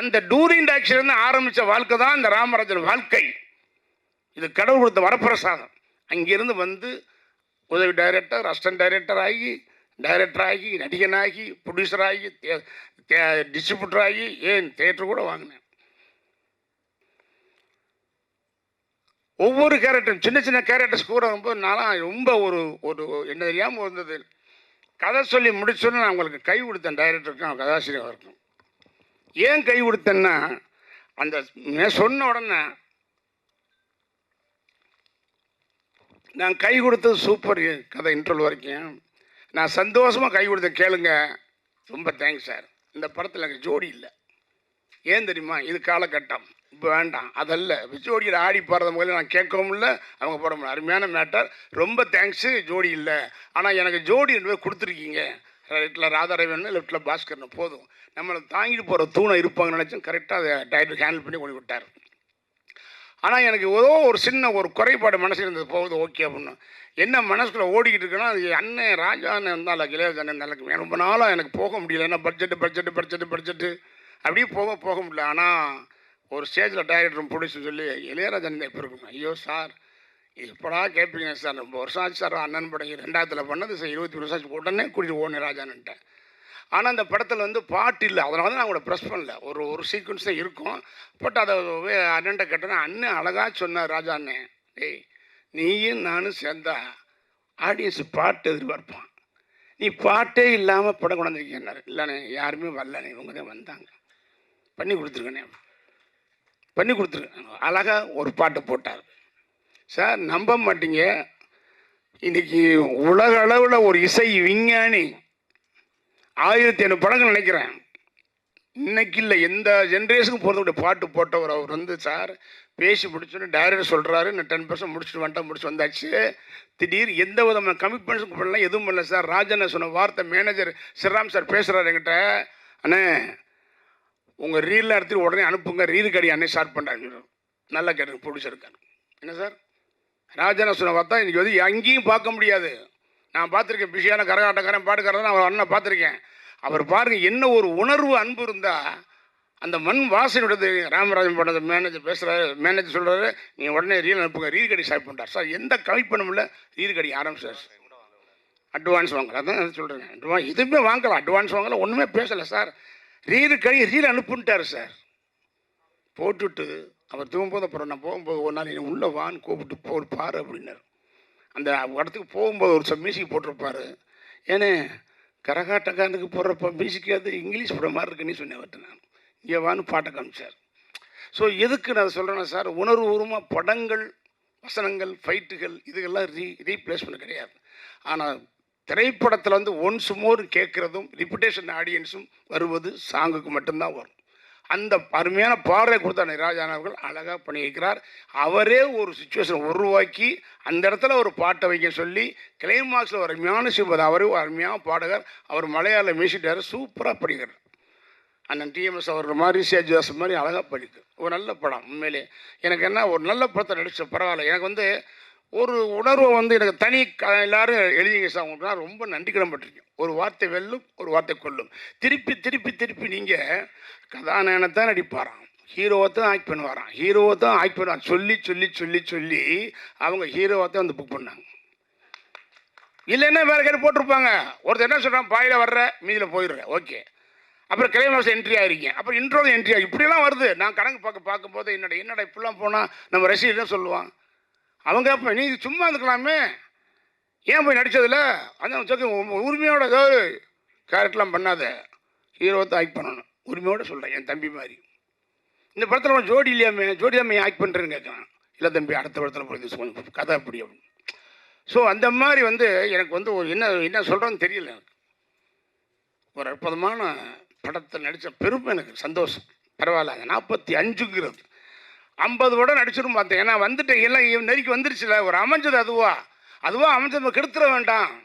அந்த டூரிங் டாக்ஸிலேருந்து ஆரம்பித்த வாழ்க்கை தான் இந்த ராமராஜன் வாழ்க்கை. இது கடவுள் கொடுத்த வரப்பிரசாதம். அங்கிருந்து வந்து உதவி டைரக்டர் அசிஸ்டன்ட் டைரக்டர் ஆகி டைரக்டர் ஆகி நடிகனாகி ப்ரொடியூசர் ஆகி டிஸ்ட்ரிபியூட்டர் ஆகி ஏன் தேட்டர் கூட வாங்கினேன். ஒவ்வொரு கேரக்டரும் சின்ன சின்ன கேரக்டர்ஸ் கூட வரும்போது நான் ரொம்ப ஒரு ஒரு என்ன தெரியாமல் வந்தது கதை சொல்லி முடிச்சோன்னு நான் உங்களுக்கு கை கொடுத்தேன் டைரக்டருக்கும் கதாசிரியருக்கும் ஏன் கை கொடுத்தேன்னா அந்த சொன்ன உடனே நான் கை கொடுத்தது சூப்பர் கதை இன்டர்வல் வரைக்கும். நான் சந்தோஷமாக கை கொடுத்தேன் கேளுங்க. ரொம்ப தேங்க்ஸ் சார் இந்த படத்தில் எனக்கு ஜோடி இல்லை. ஏன் தெரியுமா? இது காலகட்டம். இப்போ வேண்டாம். அதல்ல. ஜோடியில் ஆடி பாடுறத முதல்ல நான் கேட்கவும் இல்லை அவங்க போட முடியல. அருமையான மேட்டர் ரொம்ப தேங்க்ஸு ஜோடி இல்லை. ஆனால் எனக்கு ஜோடி ரெண்டு பேர் கொடுத்துருக்கீங்க. ரைட்டில் ராதாரவன் லெஃப்ட்டில் பாஸ்கர்னு போதும். நம்மளை தாங்கிட்டு போகிற தூணை இருப்பாங்கன்னு நினச்சும் கரெக்டாக அதை டைட்டில் ஹேண்டில் பண்ணி கொண்டு விட்டார். ஆனால் எனக்கு ஏதோ ஒரு சின்ன ஒரு குறைபாடு மனசில் இருந்தது. போகுது ஓகே அப்படின்னு. என்ன மனசுக்குள்ளே ஓடிக்கிட்டு இருக்குன்னா அது அண்ணன் ராஜான்னு இருந்தால இளையராஜன் இருந்தாலும் ரொம்ப நாளாக எனக்கு போக முடியல. ஏன்னா பட்ஜெட்டு பட்ஜெட்டு பட்ஜெட்டு பட்ஜெட்டு அப்படியே போக போக முடியல. ஆனால் ஒரு ஸ்டேஜில் டைரக்டர் ப்ரொடியூசர் சொல்லி இளையராஜன் எப்போ இருக்கும் ஐயோ சார் எப்படா கேட்பீங்க சார். ரொம்ப வருஷம் ஆச்சு சார் அண்ணன் படம் ரெண்டாயிரத்தில் பண்ணது சார் இருபத்தி வருஷம் ஆச்சு உடனே கூட்டிகிட்டு ஓடணும் ராஜான்ட்டேன் ஆனால் அந்த படத்தில் வந்து பாட்டு இல்லை. அதனால தான் நான் கூட ப்ரெஸ் பண்ணல. ஒரு ஒரு சீக்வன்ஸ் தான் இருக்கும். பட் அதை அண்ணன்ட்ட கேட்டேன்னா அண்ணன் அழகாக சொன்னார் ராஜா அண்ணன் டேய் நீயும் நானும் சேர்ந்தா ஆடியன்ஸ் பாட்டு எதிர்பார்ப்பான். நீ பாட்டே இல்லாமல் படம் கொண்டாந்துருக்கேன்னாரு இல்லைண்ணே யாருமே வரலண்ணே. இவங்க தான் வந்தாங்க. பண்ணி கொடுத்துருக்கண்ணே பண்ணி கொடுத்துருக்கேன் அழகாக ஒரு பாட்டு போட்டார். சார் நம்ப மாட்டீங்க. இன்னைக்கு உலக அளவில் ஒரு இசை விஞ்ஞானி. ஆயிரத்தி ஐநூறு படங்கள் நினைக்கிறேன். இன்னைக்கு இல்லை எந்த ஜென்ரேஷனுக்கு போகிறதுடைய பாட்டு போட்டவர் அவர் வந்து சார் பேசி முடிச்சோன்னு டைரக்டர் சொல்கிறாரு நான் டென் பர்சன்ட் முடிச்சுட்டு வந்துட்டேன் முடிச்சு வந்தாச்சு. திடீர் எந்த விதமான கமிட்மெண்ட்ஸும் பண்ணல எதுவும் பண்ணல சார். ராஜன் சொன்ன வார்த்தை மேனேஜர் ஸ்ரீராம் சார் பேசுகிறாரு என்கிட்ட. அண்ணே உங்கள் ரீலில் எடுத்துகிட்டு உடனே அனுப்புங்க. ரீல் கடி அண்ணே ஸ்டார்ட் பண்ணுறாங்க நல்லா கேட்டுங்க ப்ரொடியூசருக்காரு என்ன சார்? ராஜன சொன்ன பார்த்தா இன்றைக்கி வந்து எங்கேயும் பார்க்க முடியாது. நான் பார்த்துருக்கேன் பிஸியான கரகாட்டக்காரன் பாட்டுக்காரன் அவர் அண்ணன் பார்த்துருக்கேன். அவர் பாருங்கள் என்ன ஒரு உணர்வு அன்பு இருந்தால் அந்த மண் வாசனையுடையது. ராமராஜன் பண்ணது மேனேஜர் பேசுகிறாரு மேனேஜர் சொல்கிறாரு நீங்கள் உடனே ரீல் அனுப்புங்க ரீல் கடி ஸ்டார்ட் பண்ணுறார் சார் எந்த கமிட்மெண்ட்டும் இல்லை ரீல் கடி ஆரம்பிச்சார். அட்வான்ஸ் வாங்கலாம் அதான் சொல்கிறேன் அட்வான்ஸ் இதுவுமே வாங்கலாம் அட்வான்ஸ் வாங்கலாம் ஒன்றுமே பேசலை சார். ரீல் கடி ரீல் அனுப்புன்ட்டார் சார். போட்டுட்டு அவர் தூங்கும்போது அப்புறம் நான் போகும்போது ஒரு நாள் என்னை உள்ளே வான்னு கூப்பிட்டு போ பாரு அப்படின்னார். அந்த இடத்துக்கு போகும்போது ஒரு சம் மியூசிக் போட்டிருப்பார். ஏனே கரகாட்டக்காரனுக்கு போடுறப்ப மியூசிக் அது இங்கிலீஷ் படம் மாதிரி இருக்குன்னு சொன்னேன் அவர்கிட்ட நான். இங்கே வான்னு பாட்டை காமிச்சார். ஸோ எதுக்கு நான் சொல்கிறேன்னா சார் உணர்வுபூர்வமாக படங்கள் வசனங்கள் ஃபைட்டுகள் இதுகெல்லாம் ரீ ரீப்ளேஸ்மெண்ட் கிடையாது. ஆனால் திரைப்படத்தில் வந்து ஒன்ஸ் மோர் கேட்குறதும் ரிப்புடேஷன் ஆடியன்ஸும் வருவது சாங்குக்கு மட்டும்தான் வரும். அந்த அருமையான பாடலை கொடுத்த ராஜான் அவர்கள் அழகாக பண்ணியிருக்கிறார். அவரே ஒரு சுச்சுவேஷன் உருவாக்கி அந்த இடத்துல ஒரு பாட்டை வைக்க சொல்லி கிளைமாக்ஸில் ஒரு அருமையான சிம்பது அவரே ஒரு அருமையான பாடகர். அவர் மலையாள மியூசிக் சூப்பராக படிக்கிறார் அண்ணன் டிஎம்எஸ் அவர்கள் மாதிரி சேஜாஸ் மாதிரி அழகாக படிக்கு ஒரு நல்ல படம் உண்மையிலே. எனக்கு என்ன ஒரு நல்ல படத்தை நடிச்ச பரவாயில்ல. எனக்கு வந்து ஒரு உணர்வை வந்து எனக்கு தனி எல்லாரும் எழுதிங்க சார் உங்களுக்கு நான் ரொம்ப நன்றி கடன்பட்டிருக்கேன் ஒரு வார்த்தை வெல்லும் ஒரு வார்த்தை கொல்லும். திருப்பி திருப்பி திருப்பி நீங்கள் கதாநாயகனை நடிப்பாராம். ஹீரோவை தான் ஆக்ட் பண்ணுவாராம். ஹீரோவை தான் ஆக்ட் பண்ணுவாங்க சொல்லி சொல்லி சொல்லி சொல்லி அவங்க ஹீரோவை தான் வந்து புக் பண்ணாங்க. இல்லைன்னா வேற கேட்டு போட்டிருப்பாங்க. ஒருத்தர் என்ன சொல்கிறான் பாயில் வர்ற மீதியில் போயிடுறேன் ஓகே. அப்புறம் கிளைமாஸ் என்ட்ரி ஆகிருக்கீங்க அப்புறம் இன்ட்ரோ என்ட்ரி ஆகி இப்படியெல்லாம் வருது. நான் கணக்கு பார்க்க பார்க்கும்போது என்னடா என்னடா இப்படிலாம் போனால் நம்ம ரசிகர் தான் சொல்லுவான்? அவங்க அப்போ நீ சும்மா இருந்துக்கலாமே. ஏன் போய் நடித்ததில்ல அந்த சொல்லி உரிமையோட ஏதோ கேரக்டர்லாம் பண்ணாத. ஹீரோவை தான் ஆக்ட் பண்ணணும். உரிமையோடு சொல்கிறேன் என் தம்பி மாதிரி. இந்த படத்தில் அவன் ஜோடி இல்லையாமே ஜோடி தான் ஆக்ட் பண்ணுறேன்னு கேட்குறான். இல்லை தம்பி அடுத்த படத்தில் போய் கொஞ்சம் கதை அப்படி அப்படின்னு ஸோ அந்த மாதிரி வந்து எனக்கு வந்து ஒரு என்ன என்ன சொல்கிறேன்னு தெரியல எனக்கு. ஒரு அற்புதமான படத்தை நடித்த பெருமை எனக்கு சந்தோஷம். பரவாயில்ல அந்த நாற்பத்தி அஞ்சுங்கிறது. ஐம்பது படம் நடிச்சிடும் பார்த்தேன். ஏன்னா வந்துட்டேன். எல்லாம் நெருக்கி வந்துருச்சுல. ஒரு அமைஞ்சது அதுவா? அதுவா அமைஞ்சது நம்ம கெடுத்துட வேண்டாம்.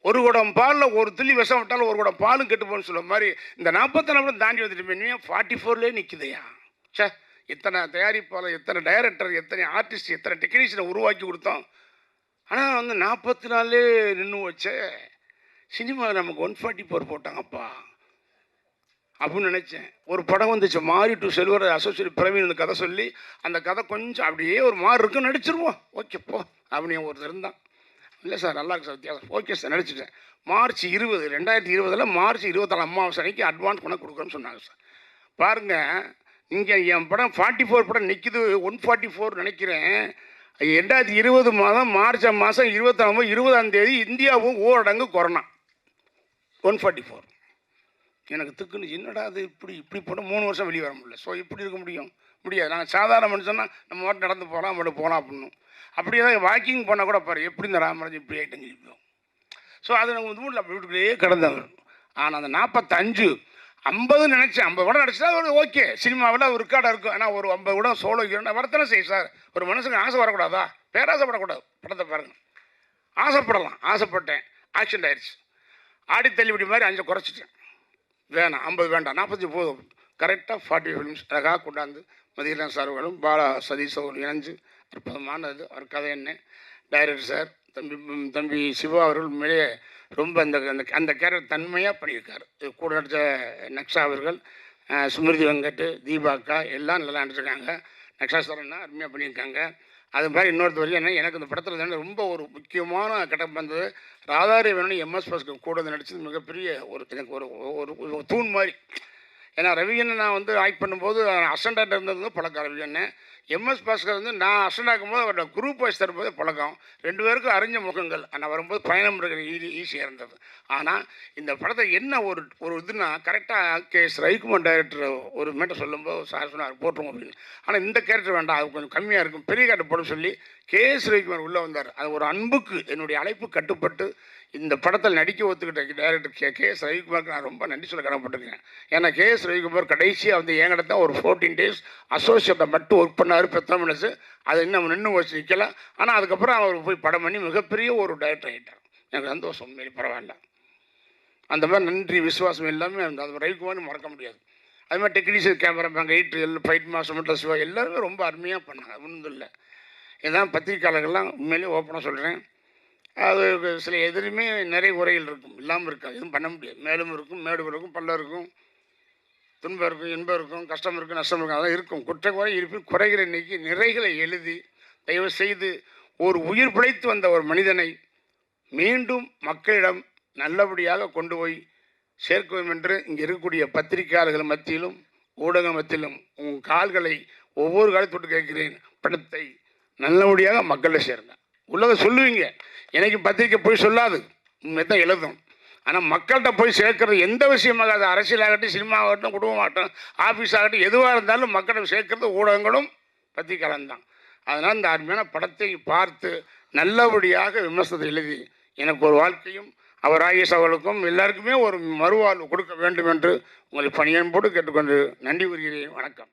ஒரு குடம் பாலில் ஒரு துள்ளி விஷம் விட்டாலும் ஒரு குடம் பாலும் கெட்டு போகணும்னு சொல்ல மாதிரி இந்த நாற்பத்தி நாலு தாண்டி வந்துட்டு இனிமேல் ஃபார்ட்டி ஃபோர்லேயே நிற்குதையா சே இத்தனை தயாரிப்பாளர் எத்தனை டைரக்டர் எத்தனை ஆர்டிஸ்ட் எத்தனை டெக்னீஷியனை உருவாக்கி கொடுத்தோம். ஆனால் வந்து நாற்பத்தி நாலே நின்று வச்ச சினிமா நமக்கு ஒன் ஃபார்ட்டி ஃபோர் போட்டாங்கப்பா. அப்படின்னு நினச்சேன். ஒரு படம் வந்துச்சு மாரி டு செல்வர் அசோசியேட் பிரவீன் அந்த கதை சொல்லி அந்த கதை கொஞ்சம் அப்படியே ஒரு மாறு இருக்குன்னு நடிச்சிருவோம். ஓகே போ அப்படின்னு ஒருத்தர் இருந்தான். இல்லை சார் நல்லா இருக்கு சார் வித்தியாசம். Okay sir நடிச்சிட்டேன். மார்ச் இருபது ரெண்டாயிரத்தி இருபதில் மார்ச் இருபத்தாலு அம்மாவாசை அன்னைக்கு அட்வான்ஸ் பண்ண கொடுக்குறேன்னு சொன்னாங்க சார். பாருங்கள் இங்கே என் படம் ஃபார்ட்டி ஃபோர் படம் நிற்கிது ஒன் ஃபார்ட்டி ஃபோர் நினைக்கிறேன். ரெண்டாயிரத்தி இருபது மாதம் மார்ச் மாதம் இருபத்தாம் இருபதாம் தேதி இந்தியாவும் ஊரடங்கு கொரோனா. ஒன் ஃபார்ட்டி ஃபோர் எனக்கு திக்குன்னு என்னடா அது இப்படி இப்படி போட்டால் மூணு வருஷம் வெளியே வர முடியல. ஸோ இப்படி இருக்க முடியும். முடியாது. நாங்கள் சாதாரண மனுஷன்னா நம்ம மட்டும் நடந்து போகலாம் மட்டும் போகலாம் அப்படின்னும் அப்படியே தான் வாக்கிங் பண்ணால் கூட பாரு எப்படி இந்த ராமராஜ் இப்படி ஆகிட்டேன்னு சொல்லிப்போம் ஸோ அது நாங்கள் வந்து வீட்டில் வீட்டுக்குள்ளேயே கிடந்தாங்க ஆனால் அந்த நாற்பத்தஞ்சு ஐம்பது நினச்சேன். ஐம்பது கூட நடிச்சா அது ஓகே சினிமாவில் ஒரு ரெக்கார்டாக இருக்கும். ஆனால் ஒரு ஐம்பது கூட சோலோ ஹீரோனா வரத்தனை செய்யும் சார் ஒரு மனுஷனுக்கு ஆசை வரக்கூடாதா? பேராசைப்படக்கூடாது. படத்தை பாருங்கள் ஆசைப்படலாம். ஆசைப்பட்டேன். ஆக்சிடென்ட் ஆயிடுச்சு ஆடி தள்ளுபடி மாதிரி அஞ்சு குறைச்சிட்டேன். வேணாம் ஐம்பது வேண்டாம் நாற்பத்தஞ்சு போதும். கரெக்டாக ஃபார்ட்டி ஃபிலிம்ஸ் அழகாக கொண்டாந்து மதியலாம் சார்களும் பாலா சதீஷ் அவர்கள் இணைஞ்சு அற்புதமானது. அவர் கதை என்ன? டைரக்டர் சார் தம்பி தம்பி சிவா அவர்கள் மேலே ரொம்ப அந்த அந்த அந்த கேரக்டர் தன்மையாக பண்ணியிருக்கார். கூட நடித்த நக்ஷா அவர்கள் சுமிருதி வெங்கட் தீபாக்கா எல்லாம் நல்லா நடிச்சிருக்காங்க. நக்ஷா சார்னா அருமையாக பண்ணியிருக்காங்க. அது மாதிரி இன்னொருத்த வரையும் என்ன எனக்கு இந்த படத்தில் தானே ரொம்ப ஒரு முக்கியமான கட்டம் வந்தது. ராதாரி வேணும்னு எம்எஸ் பாஸ்கர் கூட வந்து நடிச்சது மிகப்பெரிய ஒரு எனக்கு ஒரு ஒரு தூண் மாதிரி. ஏன்னா ரவிகண்ணன் நான் வந்து ஆக்ட் பண்ணும்போது அசண்டாக இருந்தது பழக்கம். ரவிகண்ணன் எம்எஸ் பாஸ்கர் வந்து நான் அசண்டாக்கும் இருக்கும்போது அவரோட குரூப் வைஸ் தரும்போது பழக்கம். ரெண்டு பேருக்கும் அறிஞ்ச முகங்கள். ஆனால் வரும்போது பயணம் இருக்கிற ஈஸி ஈஸியாக இருந்தது. ஆனால் இந்த படத்தை என்ன ஒரு ஒரு இதுனா கரெக்டாக கே எஸ் ரவிக்குமார் டைரக்டர் ஒரு மேட்டர் சொல்லும்போது சார் சொன்னார் போட்டுருவோம் அப்படின்னு. ஆனால் இந்த கேரக்டர் வேண்டாம். அது கொஞ்சம் கம்மியாக இருக்கும். பெரிய கேரக்டர் போட சொல்லி கே எஸ் ரவிக்குமார் உள்ளே வந்தார். அது ஒரு அன்புக்கு என்னுடைய அழைப்பு கட்டுப்பட்டு இந்த படத்தில் நடிக்க ஒத்துக்கிட்ட டேரக்டர் கே கே. எஸ் ரவிக்குமாருக்கு நான் ரொம்ப நன்றி சொல்ல கடமைப்பட்டிருக்கேன். ஏன்னா கே. எஸ். ரவிக்குமார் கடைசியாக வந்து என்கிட்ட தான் ஒரு ஃபோர்டீன் டேஸ் அசோசியேட்டை மட்டும் ஒர்க் பண்ணார் பெத்தன மனசு. அது இன்னும் நின்று வச்சு நிற்கல ஆனால் அதுக்கப்புறம் அவர் போய் படம் பண்ணி மிகப்பெரிய ஒரு டைரக்டர் ஆகிட்டார் எனக்கு சந்தோஷம் உண்மையிலே பரவாயில்ல. அந்த மாதிரி நன்றி விசுவாசம் எல்லாமே அந்த அது ரவிக்குமார்னு மறக்க முடியாது. அது மாதிரி டெக்னீஷியன் கேமரா பேங்க் எயிட் எல் ஃபைட் மாஸ்டர் மட்டும் சிவா எல்லாருமே ரொம்ப அருமையாக பண்ணாங்க. ஒன்றும் இல்லை. இதான் பத்திரிக்கையாளர்கள்லாம் உண்மையிலேயே ஓப்பனாக சொல்கிறேன் அது சில எதிலுமே நிறைய உரைகள் இருக்கும். இல்லாமல் இருக்காது. எதுவும் பண்ண முடியாது. மேலும் இருக்கும் மேடும் இருக்கும் பல்ல இருக்கும் துன்பம் இருக்கும் இன்பம் இருக்கும் கஷ்டம் இருக்கும் நஷ்டம் இருக்கும் அதெல்லாம் இருக்கும். குற்ற குறை இருப்பின் குறைகளை நீக்கி நிறைகளை எழுதி தயவு செய்து ஒரு உயிர் பிழைத்து வந்த ஒரு மனிதனை மீண்டும் மக்களிடம் நல்லபடியாக கொண்டு போய் சேர்க்கும் என்று இங்கே இருக்கக்கூடிய பத்திரிகையாளர்கள் மத்தியிலும் ஊடக மத்தியிலும் உங்கள் கால்களை ஒவ்வொரு காலத்தொட்டு கேட்கிறேன். படத்தை நல்லபடியாக மக்களை சேருங்க. உள்ளதை சொல்லுவீங்க. எனக்கு பத்திரிக்கை போய் சொல்லாது. உண்மை தான் எழுதும். ஆனால் மக்கள்கிட்ட போய் சேர்க்கறது எந்த விஷயமாக அது அரசியலாகட்டும் சினிமா ஆகட்டும் ஆஃபீஸ் ஆகட்டும் எதுவாக இருந்தாலும் மக்களிடம் சேர்க்கறது ஊடகங்களும் பத்திரிக்கையாளன் தான். அதனால் இந்த அருமையான படத்தை பார்த்து நல்லபடியாக விமர்சனத்தை எழுதி எனக்கு ஒரு வாழ்க்கையும் அவர் ஆகியஸ் அவர்களுக்கும் எல்லாருக்குமே ஒரு மறுவாழ்வு கொடுக்க வேண்டும் என்று உங்களை பணியன்போடு கேட்டுக்கொண்டு நன்றி கூறுகிறேன். வணக்கம்.